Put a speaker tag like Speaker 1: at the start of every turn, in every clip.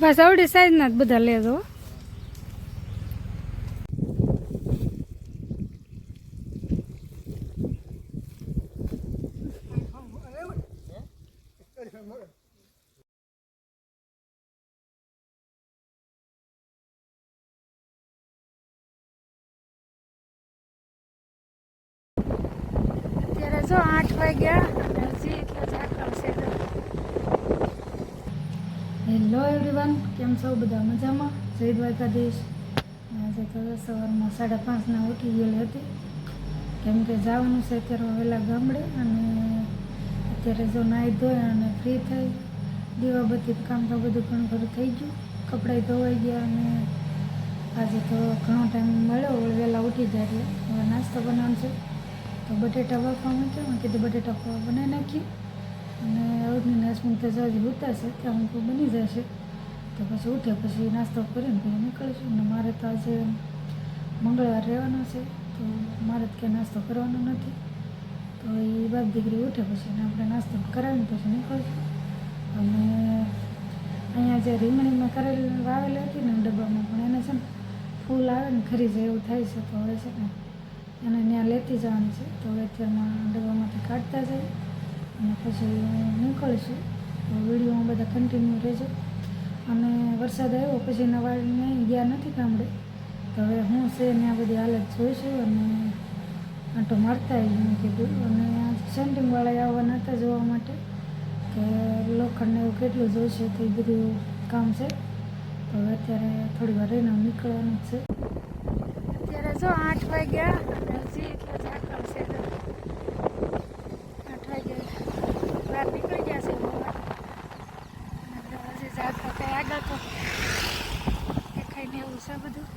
Speaker 1: બસ આવડી સાઈઝના જ બધા લેજો જો આઠ વાગ્યા. હજી એટલો ઝાકળ છે. હેલો એવરીવન કેમ છો બધા મજામાં? જય દ્વારકાધીશ. આજે તો સવારમાં સાડા પાંચના ઉઠી ગયેલી હતી. કેમ કે જવાનું છે અત્યારે વહેલા ગામડે અને અત્યારે જો નાહી ધોઈ અને ફ્રી થઈ દીવાબત્તી કામ તો બધું ઘણું ખરું થઈ ગયું. કપડાં ધોવાઈ ગયા અને આજે તો ઘણો ટાઈમ મળ્યો વહેલા ઉઠી જાય એટલે. હવે નાસ્તો બનાવવાનો છે. તો બટેટા બાફવામાં મૂક્યા મેં કીધું બટેટા પૌવા બનાવી નાખ્યું અને અવધની નાસમી તો જાજી છે. ત્યાં હું બની જશે. તો પછી ઉઠે પછી નાસ્તો કરીને પછી નીકળીશું. અને મારે તો આજે મંગળવાર રહેવાનો છે. તો મારે તો ક્યાંય નાસ્તો કરવાનો નથી. તો એ બાપ દીકરી ઉઠે પછી એને આપણે નાસ્તો કરાવીને પછી નીકળશું. અને અહીંયા જે રીંગણીમાં કરેલી વાવેલી હતી ને ડબ્બામાં પણ એને છે ને ફૂલ આવે ને ખરી જાય એવું થાય છે. તો હવે છે ને એને ત્યાં લેતી જવાની છે. તો હવે અત્યારમાં ડબ્બામાંથી કાઢતા જાય અને પછી નીકળીશું. તો વિડીયોમાં બધા કન્ટિન્યુ રહેજો. અને વરસાદ આવ્યો પછી એના વાળીને ગયા નથી ગામડે. તો હવે હું છે ને આ બધી હાલત જોઈશું અને આંટો મારતા મેં કીધું અને સેન્ટિંગવાળા આવવાના હતા જોવા માટે. કે લોખંડને એવું કેટલું જોઈશે તો બધું કામ છે. તો હવે અત્યારે થોડી વાર રહીને નીકળવાનું છે. જો આઠ વાગ્યા. હજી એટલો ઝાકળ છે. આઠ વાગ્યા. બહાર નીકળી ગયા છે હજી ઝાકળ કંઈ આગળ તો દેખાઈને એવું છે બધું.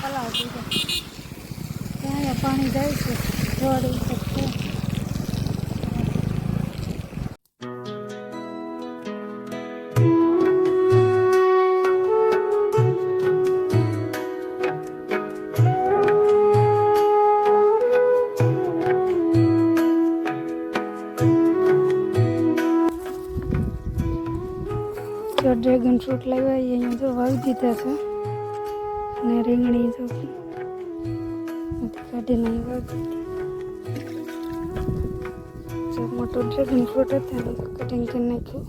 Speaker 1: પલાવ દીધો પાણી જાય છે. જોડ ફ્રૂટ લાવ્યા અહીંયા જો વાવી દીધા છે. અને રીંગણી જો કાઢીને વાવી દીધી. મોટો ડ્રેગન ફ્રૂટ હતા કટિંગ કરી નાખ્યું.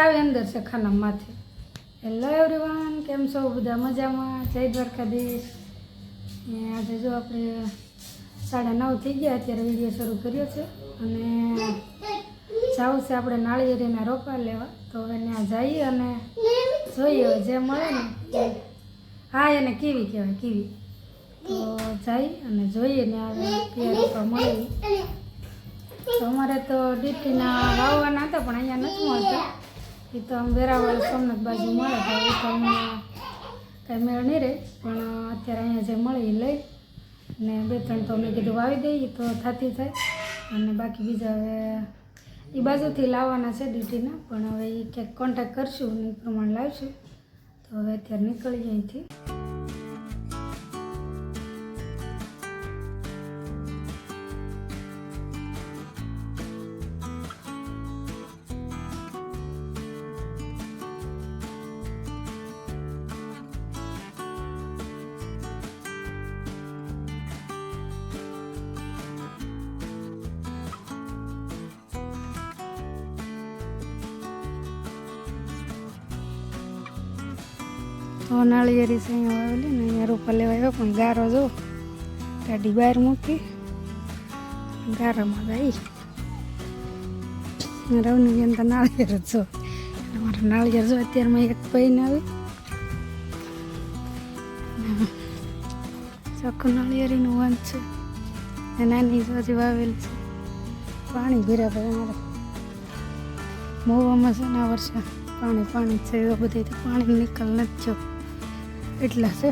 Speaker 1: સાવી અંદર છે ખાના માથે. હેલો એવરીવન કેમ છો? બધા મજામાં? જય દ્વારકાધીશ. ને આજે જો આપણે સાડા નવ થઈ ગયા, અત્યારે વીડિયો શરૂ કર્યો છે. અને જવું છે આપણે નાળિયેરીના રોપા લેવા. તો હવે ત્યાં જઈએ અને જોઈએ જે મળે ને હા, એને કીવી કહેવાય, કીવી. તો જઈ અને જોઈએ ને હવે કયા રોપા મળે. અમારે તો ડીટીના વાવવાના હતા, પણ અહીંયા નથી મળતા. એ તો આમ વેરાવળ સોમનાથ બાજુ મળે તો એ તો અમને કાંઈ મેળ નહીં રહે. પણ અત્યારે અહીંયા જે મળે એ લઈ. ને બે ત્રણ તો મેં કીધું વાવી દઈએ તો થતી થાય. અને બાકી બીજા હવે એ બાજુથી લાવવાના છે ડ્યુટીના. પણ હવે એ ક્યાંક કોન્ટેક કરશું એ પ્રમાણે લાવશું. તો હવે અત્યારે નીકળીએ અહીંથી. નાળિયેરી છે અહીંયા વાવેલી ને અહીંયા રોપા લેવા આવ્યો પણ ગારો જો. ગાડી બહાર મૂકી. ગારામાં જાય રવની તો નાળિયેર જ જો. મારે નાળિયેર જો અત્યારમાં એક પૈન આવી. ચોખ્ખું નાળિયેરીનું વન છે. નાની સોજી વાવેલી છે. પાણી ભીરા ભાઈ અમારે. મોવામાં છે ને વર્ષે પાણી પાણી છે. એવા બધે પાણી નીકળ નથી જો. એટલા છે.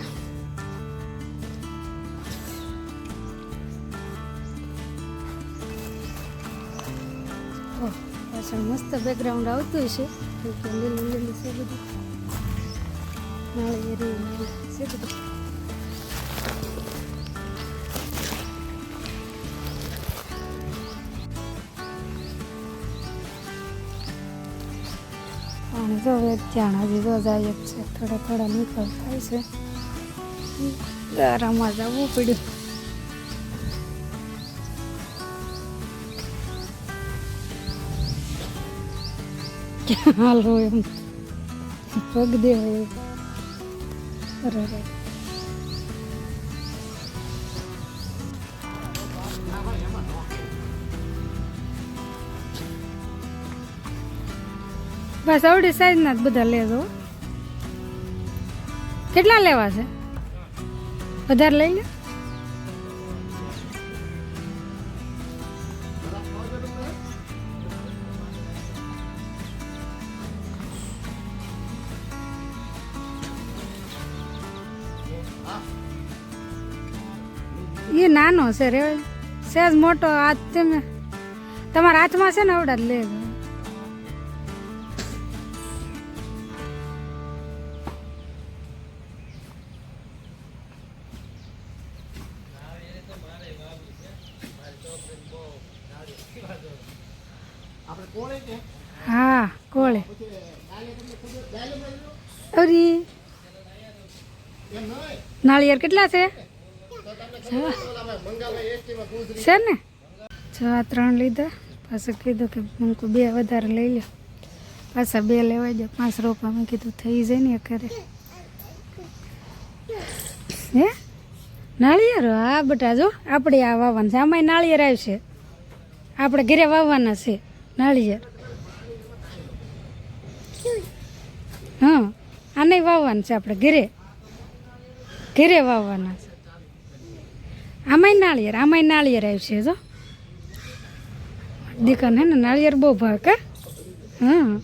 Speaker 1: પાછળ મસ્ત બેકગ્રાઉન્ડ આવતું હશે. લીલું લીલું છે બધું. નાળિયેરી છે બધું. પાણી તો હવે ધ્યાન હજી તો જાય જ છે. થોડા થોડા નિકાલ થાય છે. ગારામાં જવું પડ્યું. હાલો એમ. પગ હોય અરે બસ આવડી સાઈઝના જ બધા લેજો કેટલા લેવા છે? વધારે લઈ લે. એ નાનો છે રે. સહેજ મોટો હાથ તમે. તમારા હાથમાં છે ને આવડા જ લેજો હા, કોળે. અરી. નાળિયેર કેટલા છે? છ. ને? છ ત્રણ લીધા. પાછું કીધું કે મૂકું બે વધારે લઈ લો પાછા બે લેવાઈ જાય પાંચ રોપા મેં કીધું થઈ જાય ને કરે હે? નાળિયેર? હા, બટા જો, આપણે આ વાવવાના છે. આમાંય નાળિયેર આવશે. આપણે ઘરે વાવવાના છે. નાળિયેર. હા, આને વાવવાનું છે આપણે ઘેરે. ઘેરે વાવવાના છે. આમાંય નાળિયેર આમાંય નાળિયેર આવ્યું છે જો. દીકરાને હે ને, નાળિયેર બહુ ભાવે કે? હા.